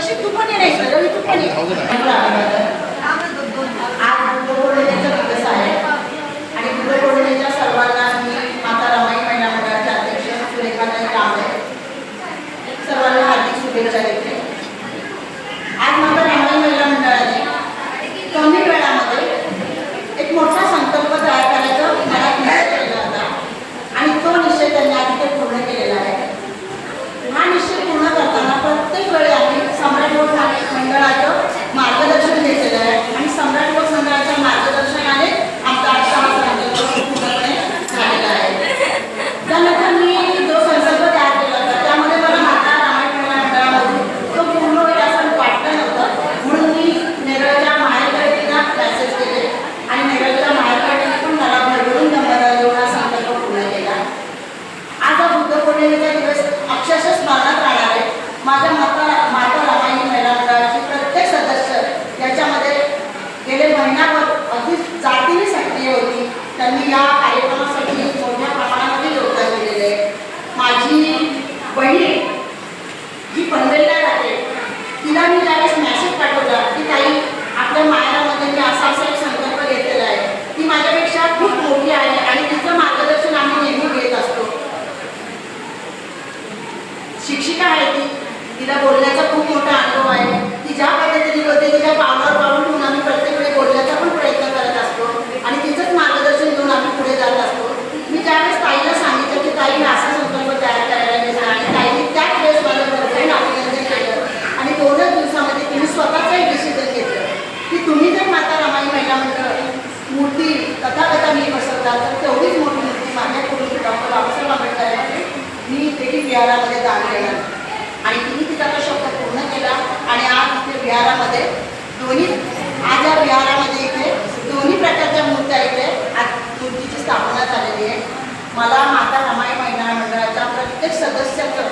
19번이나 있어. 여기 2번이. अगदी जातीने सक्रिय होती. त्यांनी या कार्यक्रमासाठी मोठ्या प्रमाणामध्ये योगदान दिलेले आहे. माझी बहीण जी पनवेलला राहते तिला मी ज्यावेळेस मॅसेज पाठवला की ताई आपल्या मायामध्ये मी असा असा एक संकल्प घेतलेला आहे. ती माझ्यापेक्षा खूप मोठी आहे आणि तिचं मार्गदर्शन आम्ही नेहमी घेत असतो. शिक्षिका आहे ती. तिला बोलण्याचा खूप मोठा अनुभव आहे ती ज्या पद्धतीने बोलते तिच्या पावलावर पाऊल ठेवून आम्ही प्रत्येक वेळी बोलण्याचा पण प्रयत्न करत असतो आणि तिचंच मार्गदर्शन घेऊन आम्ही पुढे जात असतो मी ज्यावेळेस ताईला सांगितलं की ताईने असा संकल्प तयार करायला घेतला आणि ताईने त्याच वेळेस मला भरपूर अभिनंदन केलं आणि दोनच दिवसामध्ये तिने स्वतःचं एक डिसिजन घेतलं की तुम्ही जर माता रमाई महिला मंडळ मूर्ती तर तेवढीच मोठी मूर्ती माझ्याकडून डॉक्टर बाबासाहेब आंबेडकरांची मी देखील विहारामध्ये दान देणार आणि तिने तिचा तो शब्द पूर्ण केला आणि आज इथे विहारामध्ये दोन्ही आज या विहारामध्ये इथे दोन्ही प्रकारच्या मूर्त्या इथे आज मूर्तीची स्थापना झालेली आहे. मला माता रमाई महिला मंडळाच्या प्रत्येक सदस्याचं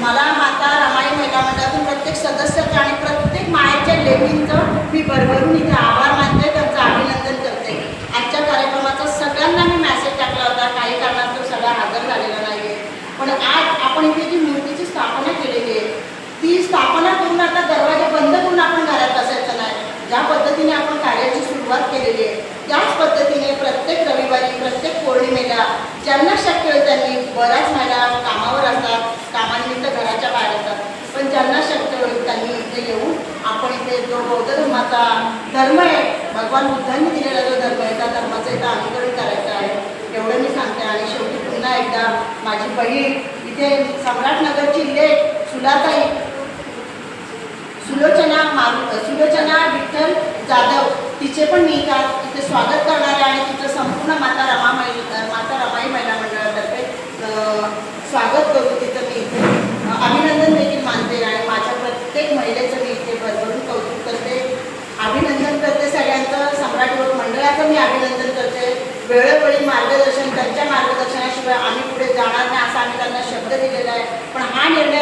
मला माता रमाई महिला मंडळातून प्रत्येक सदस्याचं आणि प्रत्येक मायेच्या लेखींचं मी भरभरून इथे आभार मानते त्यांचं अभिनंदन करते आजच्या कार्यक्रमाचा सगळ्यांना मी मेसेज टाकला होता काही कारणास्तव सगळा हजर झालेला नाही आहे पण आज आपण इथे जी मूर्तीची स्थापना केलेली आहे ती स्थापना करून आता दरवाजा बंद करून आपण घरात बसायचं नाही. ज्या पद्धतीने आपण कार्याची सुरुवात केलेली आहे त्याच पद्धतीने प्रत्येक रविवारी प्रत्येक पौर्णिमेला ज्यांना शक्य होईल त्यांनी बऱ्याच महिला कामावर असतात कामानिमित्त घराच्या बाहेर असतात. पण ज्यांना शक्य होईल त्यांनी इथे येऊन आपण इथे जो बौद्ध धर्माचा धर्म आहे भगवान बुद्धांनी दिलेला जो धर्म आहे त्या धर्माचा इथं अनुकरण एकदा माझी बहीण इथे सम्राटनगरची लेट सुलाताई सुलोचना सुलोचना विठ्ठल जाधव तिचे पण मी का तिथे स्वागत करणार आहे आणि तिचं संपूर्ण माता रमामाई माता रमाई महिला मंडळातर्फे स्वागत करू तिथं मी इथे अभिनंदन देखील मानते आणि माझ्या प्रत्येक महिलेचं मी इथे भरभरून कौतुक करते. अभिनंदन करते सगळ्यांचं. सम्राट मंडळाचं मी अभिनंदन करते. वेळोवेळी मार्गदर्शन त्यांच्या પણ હાંડ એટલે